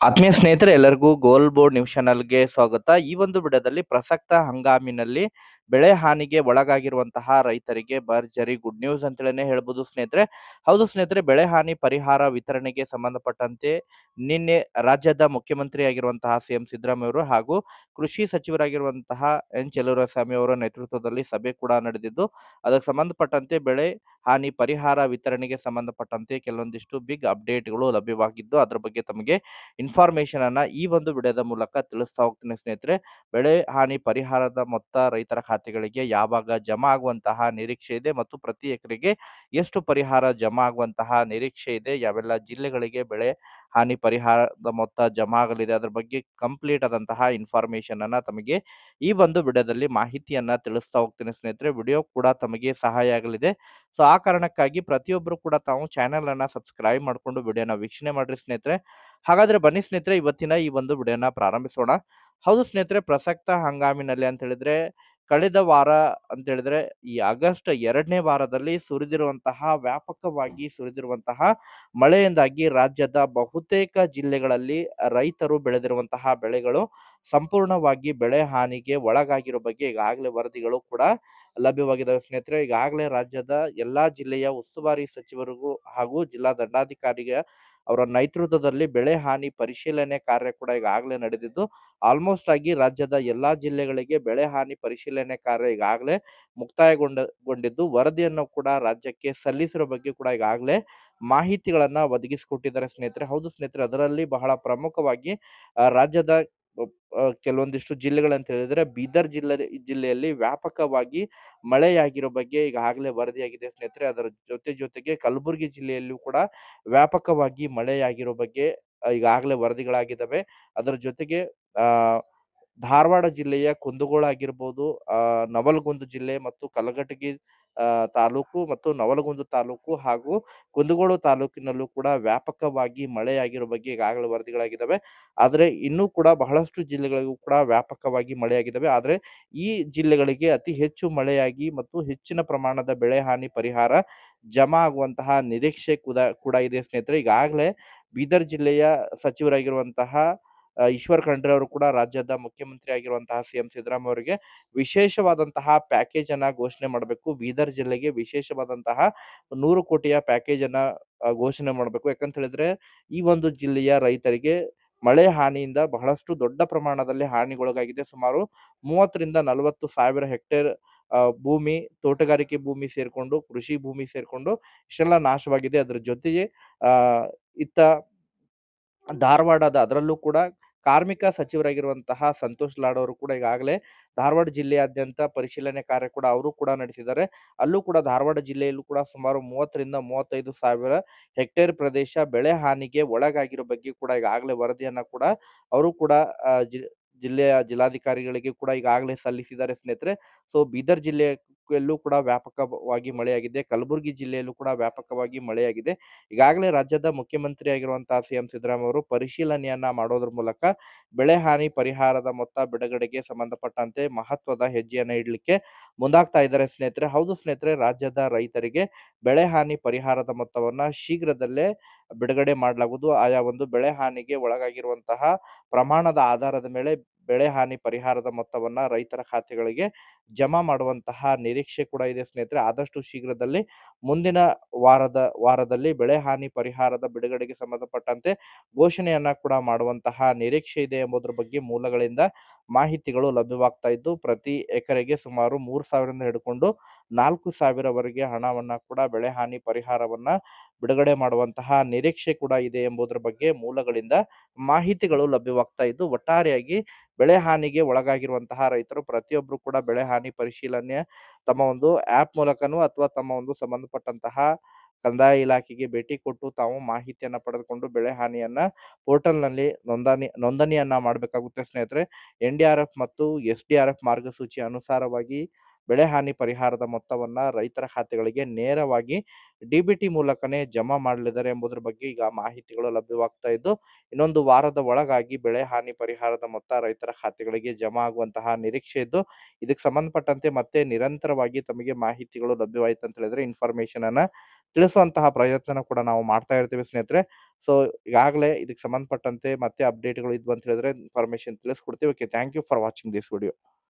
ಆತ್ಮೀಯ ಸ್ನೇಹಿತರೆ ಎಲ್ಲರಿಗೂ ಗೋಲ್ ಬೋರ್ಡ್ ನ್ಯೂಸ್ ಚಾನಲ್ಗೆ ಸ್ವಾಗತ. ಈ ಒಂದು ಬಿಡದಲ್ಲಿ ಪ್ರಸಕ್ತ ಹಂಗಾಮಿನಲ್ಲಿ ಬೆಳೆ ಹಾನಿಗೆ ಒಳಗಾಗಿರುವಂತಹ ರೈತರಿಗೆ ಭರ್ಜರಿ ಗುಡ್ ನ್ಯೂಸ್ ಅಂತೇಳಿನೇ ಹೇಳ್ಬೋದು ಸ್ನೇಹಿತರೆ. ಹೌದು ಸ್ನೇಹಿತರೆ, ಬೆಳೆ ಹಾನಿ ಪರಿಹಾರ ವಿತರಣೆಗೆ ಸಂಬಂಧಪಟ್ಟಂತೆ ನಿನ್ನೆ ರಾಜ್ಯದ ಮುಖ್ಯಮಂತ್ರಿ ಆಗಿರುವಂತಹ ಸಿ ಎಂ ಸಿದ್ದರಾಮಯ್ಯ ಅವರು ಹಾಗೂ ಕೃಷಿ ಸಚಿವರಾಗಿರುವಂತಹ ಎನ್ ಸ್ವಾಮಿ ಅವರ ನೇತೃತ್ವದಲ್ಲಿ ಸಭೆ ಕೂಡ ನಡೆದಿದ್ದು, ಅದಕ್ಕೆ ಸಂಬಂಧಪಟ್ಟಂತೆ ಬೆಳೆ ಹಾನಿ ಪರಿಹಾರ ವಿತರಣೆಗೆ ಸಂಬಂಧಪಟ್ಟಂತೆ ಕೆಲವೊಂದಿಷ್ಟು ಬಿಗ್ ಅಪ್ಡೇಟ್ಗಳು ಲಭ್ಯವಾಗಿದ್ದು, ಅದರ ಬಗ್ಗೆ ತಮಗೆ ಇನ್ಫಾರ್ಮೇಶನ್ ಅನ್ನ ಈ ಒಂದು ವಿಡಿಯೋದ ಮೂಲಕ ತಿಳಿಸ್ತಾ ಹೋಗ್ತೀನಿ ಸ್ನೇಹಿತರೆ. ಬೆಳೆ ಹಾನಿ ಪರಿಹಾರದ ಮೊತ್ತ ರೈತರ ಖಾತೆಗಳಿಗೆ ಯಾವಾಗ ಜಮಾ ಆಗುವಂತಹ ನಿರೀಕ್ಷೆ ಇದೆ ಮತ್ತು ಪ್ರತಿ ಎಕರೆಗೆ ಎಷ್ಟು ಪರಿಹಾರ ಜಮಾ ಆಗುವಂತಹ ನಿರೀಕ್ಷೆ ಇದೆ, ಯಾವೆಲ್ಲ ಜಿಲ್ಲೆಗಳಿಗೆ ಬೆಳೆ ಹಾನಿ ಪರಿಹಾರದ ಮೊತ್ತ ಜಮಾ ಆಗಲಿದೆ, ಅದರ ಬಗ್ಗೆ ಕಂಪ್ಲೀಟ್ ಆದಂತಹ ಇನ್ಫಾರ್ಮೇಶನ್ ಅನ್ನ ತಮಗೆ ಈ ಒಂದು ವಿಡಿಯೋದಲ್ಲಿ ಮಾಹಿತಿಯನ್ನ ತಿಳಿಸ್ತಾ ಹೋಗ್ತೀನಿ ಸ್ನೇಹಿತರೆ. ವಿಡಿಯೋ ಕೂಡ ತಮಗೆ ಸಹಾಯ ಆಗಲಿದೆ. ಸೊ, ಆ ಕಾರಣಕ್ಕಾಗಿ ಪ್ರತಿಯೊಬ್ಬರು ಕೂಡ ತಾವು ಚಾನೆಲ್ ಅನ್ನ ಸಬ್ಸ್ಕ್ರೈಬ್ ಮಾಡಿಕೊಂಡು ವಿಡಿಯೋನ ವೀಕ್ಷಣೆ ಮಾಡ್ರಿ ಸ್ನೇಹಿತರೆ. ಹಾಗಾದ್ರೆ ಬನ್ನಿ ಸ್ನೇಹಿತರೆ, ಇವತ್ತಿನ ಈ ಒಂದು ವಿಡಿಯೋನ ಪ್ರಾರಂಭಿಸೋಣ. ಹೌದು ಸ್ನೇಹಿತರೆ, ಪ್ರಸಕ್ತ ಹಂಗಾಮಿನಲ್ಲಿ ಅಂತ ಹೇಳಿದ್ರೆ ಕಳೆದ ವಾರ ಅಂತ ಹೇಳಿದ್ರೆ, ಈ ಆಗಸ್ಟ್ ಎರಡನೇ ವಾರದಲ್ಲಿ ಸುರಿದಿರುವಂತಹ, ವ್ಯಾಪಕವಾಗಿ ಸುರಿದಿರುವಂತಹ ಮಳೆಯಿಂದಾಗಿ ರಾಜ್ಯದ ಬಹುತೇಕ ಜಿಲ್ಲೆಗಳಲ್ಲಿ ರೈತರು ಬೆಳೆದಿರುವಂತಹ ಬೆಳೆಗಳು ಸಂಪೂರ್ಣವಾಗಿ ಬೆಳೆ ಹಾನಿಗೆ ಒಳಗಾಗಿರೋ ಬಗ್ಗೆ ಈಗಾಗಲೇ ವರದಿಗಳು ಕೂಡ ಲಭ್ಯವಾಗಿದ್ದಾವೆ ಸ್ನೇಹಿತರೆ. ಈಗಾಗಲೇ ರಾಜ್ಯದ ಎಲ್ಲಾ ಜಿಲ್ಲೆಯ ಉಸ್ತುವಾರಿ ಸಚಿವರಿಗೂ ಹಾಗೂ ಜಿಲ್ಲಾ ದಂಡಾಧಿಕಾರಿಗೆ ಅವರ ನೇತೃತ್ವದಲ್ಲಿ ಬೆಳೆ ಹಾನಿ ಪರಿಶೀಲನೆ ಕಾರ್ಯ ಕೂಡ ಈಗಾಗಲೇ ನಡೆದಿದ್ದು, ಆಲ್ಮೋಸ್ಟ್ ಆಗಿ ರಾಜ್ಯದ ಎಲ್ಲಾ ಜಿಲ್ಲೆಗಳಿಗೆ ಬೆಳೆ ಹಾನಿ ಪರಿಶೀಲನೆ ಕಾರ್ಯ ಈಗಾಗಲೇ ಮುಕ್ತಾಯಗೊಂಡ, ಗೊಂಡಿದ್ದು. ವರದಿಯನ್ನು ಕೂಡ ರಾಜ್ಯಕ್ಕೆ ಸಲ್ಲಿಸಿರೋ ಬಗ್ಗೆ ಕೂಡ ಈಗಾಗಲೇ ಮಾಹಿತಿಗಳನ್ನ ಒದಗಿಸಿಕೊಟ್ಟಿದ್ದಾರೆ ಸ್ನೇಹಿತರೆ. ಹೌದು ಸ್ನೇಹಿತರೆ, ಅದರಲ್ಲಿ ಬಹಳ ಪ್ರಮುಖವಾಗಿ ರಾಜ್ಯದ ಕೆಲವೊಂದಿಷ್ಟು ಜಿಲ್ಲೆಗಳಂತ ಹೇಳಿದ್ರೆ ಬೀದರ್ ಜಿಲ್ಲೆ, ಜಿಲ್ಲೆಯಲ್ಲಿ ವ್ಯಾಪಕವಾಗಿ ಮಳೆಯಾಗಿರೋ ಬಗ್ಗೆ ಈಗಾಗಲೇ ವರದಿಯಾಗಿದೆ ಸ್ನೇಹಿತರೆ. ಅದರ ಜೊತೆ ಜೊತೆಗೆ ಕಲಬುರಗಿ ಜಿಲ್ಲೆಯಲ್ಲೂ ಕೂಡ ವ್ಯಾಪಕವಾಗಿ ಮಳೆಯಾಗಿರೋ ಬಗ್ಗೆ ಈಗಾಗಲೇ ವರದಿಗಳಾಗಿದ್ದಾವೆ. ಅದರ ಜೊತೆಗೆ, ಆ ಧಾರವಾಡ ಜಿಲ್ಲೆಯ ಕುಂದಗೋಳ ಆಗಿರ್ಬೋದು ನವಲಗುಂದ ಜಿಲ್ಲೆ ಮತ್ತು ಕಲಘಟಗಿ ತಾಲೂಕು ಮತ್ತು ನವಲಗುಂದ ತಾಲೂಕು ಹಾಗೂ ಕುಂದಗೋಳ ತಾಲೂಕಿನಲ್ಲೂ ಕೂಡ ವ್ಯಾಪಕವಾಗಿ ಮಳೆಯಾಗಿರೋ ಬಗ್ಗೆ ಈಗಾಗಲೇ ವರದಿಗಳಾಗಿದ್ದಾವೆ. ಆದರೆ ಇನ್ನೂ ಕೂಡ ಬಹಳಷ್ಟು ಜಿಲ್ಲೆಗಳಿಗೂ ಕೂಡ ವ್ಯಾಪಕವಾಗಿ ಮಳೆಯಾಗಿದ್ದಾವೆ. ಆದರೆ ಈ ಜಿಲ್ಲೆಗಳಿಗೆ ಅತಿ ಹೆಚ್ಚು ಮಳೆಯಾಗಿ ಮತ್ತು ಹೆಚ್ಚಿನ ಪ್ರಮಾಣದ ಬೆಳೆ ಹಾನಿ ಪರಿಹಾರ ಜಮಾ ಆಗುವಂತಹ ನಿರೀಕ್ಷೆ ಕೂಡ ಕೂಡ ಇದೆ ಸ್ನೇಹಿತರೆ. ಈಗಾಗಲೇ ಬೀದರ್ ಜಿಲ್ಲೆಯ ಸಚಿವರಾಗಿರುವಂತಹ ಈಶ್ವರ್ ಖಂಡ್ರೆ ಅವರು ಕೂಡ ರಾಜ್ಯದ ಮುಖ್ಯಮಂತ್ರಿ ಆಗಿರುವಂತಹ ಸಿ ಎಂ ಸಿದ್ದರಾಮಯ್ಯ ಅವರಿಗೆ ವಿಶೇಷವಾದಂತಹ ಪ್ಯಾಕೇಜ್ ಅನ್ನ ಘೋಷಣೆ ಮಾಡಬೇಕು. ಬೀದರ್ ಜಿಲ್ಲೆಗೆ ವಿಶೇಷವಾದಂತಹ ನೂರು ಕೋಟಿಯ ಪ್ಯಾಕೇಜ್ ಅನ್ನ ಘೋಷಣೆ ಮಾಡಬೇಕು. ಯಾಕಂತ ಹೇಳಿದ್ರೆ ಈ ಒಂದು ಜಿಲ್ಲೆಯ ರೈತರಿಗೆ ಮಳೆ ಹಾನಿಯಿಂದ ಬಹಳಷ್ಟು ದೊಡ್ಡ ಪ್ರಮಾಣದಲ್ಲಿ ಹಾನಿಗೊಳಗಾಗಿದೆ. ಸುಮಾರು ಮೂವತ್ತರಿಂದ ನಲವತ್ತು ಸಾವಿರ ಹೆಕ್ಟೇರ್ ಭೂಮಿ, ತೋಟಗಾರಿಕೆ ಭೂಮಿ ಸೇರಿಕೊಂಡು, ಕೃಷಿ ಭೂಮಿ ಸೇರಿಕೊಂಡು ಇಷ್ಟೆಲ್ಲ ನಾಶವಾಗಿದೆ. ಅದರ ಜೊತೆಗೆ ಇತ್ತ ಧಾರವಾಡದ ಅದರಲ್ಲೂ ಕೂಡ ಕಾರ್ಮಿಕ ಸಚಿವರಾಗಿರುವಂತಹ ಸಂತೋಷ್ ಲಾಡ್ ಅವರು ಕೂಡ ಈಗಾಗಲೇ ಧಾರವಾಡ ಜಿಲ್ಲೆಯಾದ್ಯಂತ ಪರಿಶೀಲನೆ ಕಾರ್ಯ ಕೂಡ ಅವರು ಕೂಡ ನಡೆಸಿದ್ದಾರೆ. ಅಲ್ಲೂ ಕೂಡ ಧಾರವಾಡ ಜಿಲ್ಲೆಯಲ್ಲೂ ಕೂಡ ಸುಮಾರು ಮೂವತ್ತರಿಂದ ಮೂವತ್ತೈದು ಸಾವಿರ ಹೆಕ್ಟೇರ್ ಪ್ರದೇಶ ಬೆಳೆ ಹಾನಿಗೆ ಒಳಗಾಗಿರೋ ಬಗ್ಗೆ ಕೂಡ ಈಗಾಗಲೇ ವರದಿಯನ್ನು ಕೂಡ ಅವರು ಕೂಡ ಜಿಲ್ಲೆಯ ಜಿಲ್ಲಾಧಿಕಾರಿಗಳಿಗೆ ಕೂಡ ಈಗಾಗಲೇ ಸಲ್ಲಿಸಿದ್ದಾರೆ ಸ್ನೇಹಿತರೆ. ಸೊ, ಬೀದರ್ ಜಿಲ್ಲೆಯಲ್ಲೂ ಕೂಡ ವ್ಯಾಪಕವಾಗಿ ಮಳೆಯಾಗಿದೆ. ಕಲಬುರಗಿ ಜಿಲ್ಲೆಯಲ್ಲೂ ಕೂಡ ವ್ಯಾಪಕವಾಗಿ ಮಳೆಯಾಗಿದೆ. ಈಗಾಗಲೇ ರಾಜ್ಯದ ಮುಖ್ಯಮಂತ್ರಿ ಆಗಿರುವಂತಹ ಸಿಎಂ ಸಿದ್ದರಾಮಯ್ಯ ಅವರು ಪರಿಶೀಲನೆಯನ್ನ ಮಾಡೋದ್ರ ಮೂಲಕ ಬೆಳೆ ಹಾನಿ ಪರಿಹಾರದ ಮೊತ್ತ ಬಿಡುಗಡೆಗೆ ಸಂಬಂಧಪಟ್ಟಂತೆ ಮಹತ್ವದ ಹೆಜ್ಜೆಯನ್ನು ಇಡಲಿಕ್ಕೆ ಮುಂದಾಗ್ತಾ ಇದ್ದಾರೆ ಸ್ನೇಹಿತರೆ. ಹೌದು ಸ್ನೇಹಿತರೆ, ರಾಜ್ಯದ ರೈತರಿಗೆ ಬೆಳೆ ಹಾನಿ ಪರಿಹಾರದ ಮೊತ್ತವನ್ನ ಶೀಘ್ರದಲ್ಲೇ ಬಿಡುಗಡೆ ಮಾಡಲಾಗುವುದು. ಆಯಾ ಒಂದು ಬೆಳೆ ಹಾನಿಗೆ ಒಳಗಾಗಿರುವಂತಹ ಪ್ರಮಾಣದ ಆಧಾರದ ಮೇಲೆ ಬೆಳೆ ಹಾನಿ ಪರಿಹಾರದ ಮೊತ್ತವನ್ನ ರೈತರ ಖಾತೆಗಳಿಗೆ ಜಮಾ ಮಾಡುವಂತಹ ನಿರೀಕ್ಷೆ ಕೂಡ ಇದೆ ಸ್ನೇಹಿತರೆ. ಆದಷ್ಟು ಶೀಘ್ರದಲ್ಲಿ ಮುಂದಿನ ವಾರದ, ವಾರದಲ್ಲಿ ಬೆಳೆ ಹಾನಿ ಪರಿಹಾರದ ಬಿಡುಗಡೆಗೆ ಸಂಬಂಧಪಟ್ಟಂತೆ ಘೋಷಣೆಯನ್ನ ಕೂಡ ಮಾಡುವಂತಹ ನಿರೀಕ್ಷೆ ಇದೆ ಎಂಬುದರ ಬಗ್ಗೆ ಮೂಲಗಳಿಂದ ಮಾಹಿತಿಗಳು ಲಭ್ಯವಾಗ್ತಾ ಇದ್ದು, ಪ್ರತಿ ಎಕರೆಗೆ ಸುಮಾರು ಮೂರು ಸಾವಿರದಿಂದ ಹಿಡ್ಕೊಂಡು ನಾಲ್ಕು ಸಾವಿರವರೆಗೆ ಹಣವನ್ನು ಕೂಡ ಬೆಳೆ ಹಾನಿ ಪರಿಹಾರವನ್ನು ಬಿಡುಗಡೆ ಮಾಡುವಂತಹ ನಿರೀಕ್ಷೆ ಕೂಡ ಇದೆ ಎಂಬುದರ ಬಗ್ಗೆ ಮೂಲಗಳಿಂದ ಮಾಹಿತಿಗಳು ಲಭ್ಯವಾಗ್ತಾ ಇದ್ದು, ಒಟ್ಟಾರೆಯಾಗಿ ಬೆಳೆ ಹಾನಿಗೆ ಒಳಗಾಗಿರುವಂತಹ ರೈತರು ಪ್ರತಿಯೊಬ್ಬರು ಕೂಡ ಬೆಳೆ ಹಾನಿ ಪರಿಶೀಲನೆ ತಮ್ಮ ಒಂದು ಆ್ಯಪ್ ಮೂಲಕನೂ ಅಥವಾ ತಮ್ಮ ಒಂದು ಸಂಬಂಧಪಟ್ಟಂತಹ ಕಂದಾಯ ಇಲಾಖೆಗೆ ಭೇಟಿ ಕೊಟ್ಟು ತಾವು ಮಾಹಿತಿಯನ್ನ ಪಡೆದುಕೊಂಡು ಬೆಳೆ ಹಾನಿಯನ್ನ ಪೋರ್ಟಲ್ನಲ್ಲಿ ನೋಂದಣಿ, ನೋಂದಣಿಯನ್ನ ಮಾಡಬೇಕಾಗುತ್ತೆ. ಸ್ನೇಹಿತರೆ ಎನ್ ಡಿ ಆರ್ ಎಫ್ ಮತ್ತು ಎಸ್ ಡಿ ಆರ್ ಎಫ್ ಮಾರ್ಗಸೂಚಿ ಅನುಸಾರವಾಗಿ ಬೆಳೆ ಹಾನಿ ಪರಿಹಾರದ ಮೊತ್ತವನ್ನ ರೈತರ ಖಾತೆಗಳಿಗೆ ನೇರವಾಗಿ ಡಿ ಬಿ ಟಿ ಮೂಲಕನೇ ಜಮಾ ಮಾಡಲಿದ್ದಾರೆ ಎಂಬುದರ ಬಗ್ಗೆ ಈಗ ಮಾಹಿತಿಗಳು ಲಭ್ಯವಾಗ್ತಾ ಇದ್ದು, ಇನ್ನೊಂದು ವಾರದ ಒಳಗಾಗಿ ಬೆಳೆ ಹಾನಿ ಪರಿಹಾರದ ಮೊತ್ತ ರೈತರ ಖಾತೆಗಳಿಗೆ ಜಮಾ ಆಗುವಂತಹ ನಿರೀಕ್ಷೆ ಇದ್ದು, ಇದಕ್ಕೆ ಸಂಬಂಧಪಟ್ಟಂತೆ ಮತ್ತೆ ನಿರಂತರವಾಗಿ ತಮಗೆ ಮಾಹಿತಿಗಳು ಲಭ್ಯವಾಯಿತು ಅಂತ ಹೇಳಿದ್ರೆ ಇನ್ಫಾರ್ಮೇಶನ್ ಅನ್ನ ತಿಳಿಸುವಂತಹ ಪ್ರಯತ್ನ ಕೂಡ ನಾವು ಮಾಡ್ತಾ ಇರ್ತೀವಿ ಸ್ನೇಹಿತರೆ. ಸೊ, ಈಗಾಗಲೇ ಇದಕ್ಕೆ ಸಂಬಂಧಪಟ್ಟಂತೆ ಮತ್ತೆ ಅಪ್ಡೇಟ್‌ಗಳು ಇದ್ವು ಅಂತ ಹೇಳಿದ್ರೆ information ತಿಳಿಸ್ಕೊಡ್ತೀವಿ. Okay, thank you for watching this video.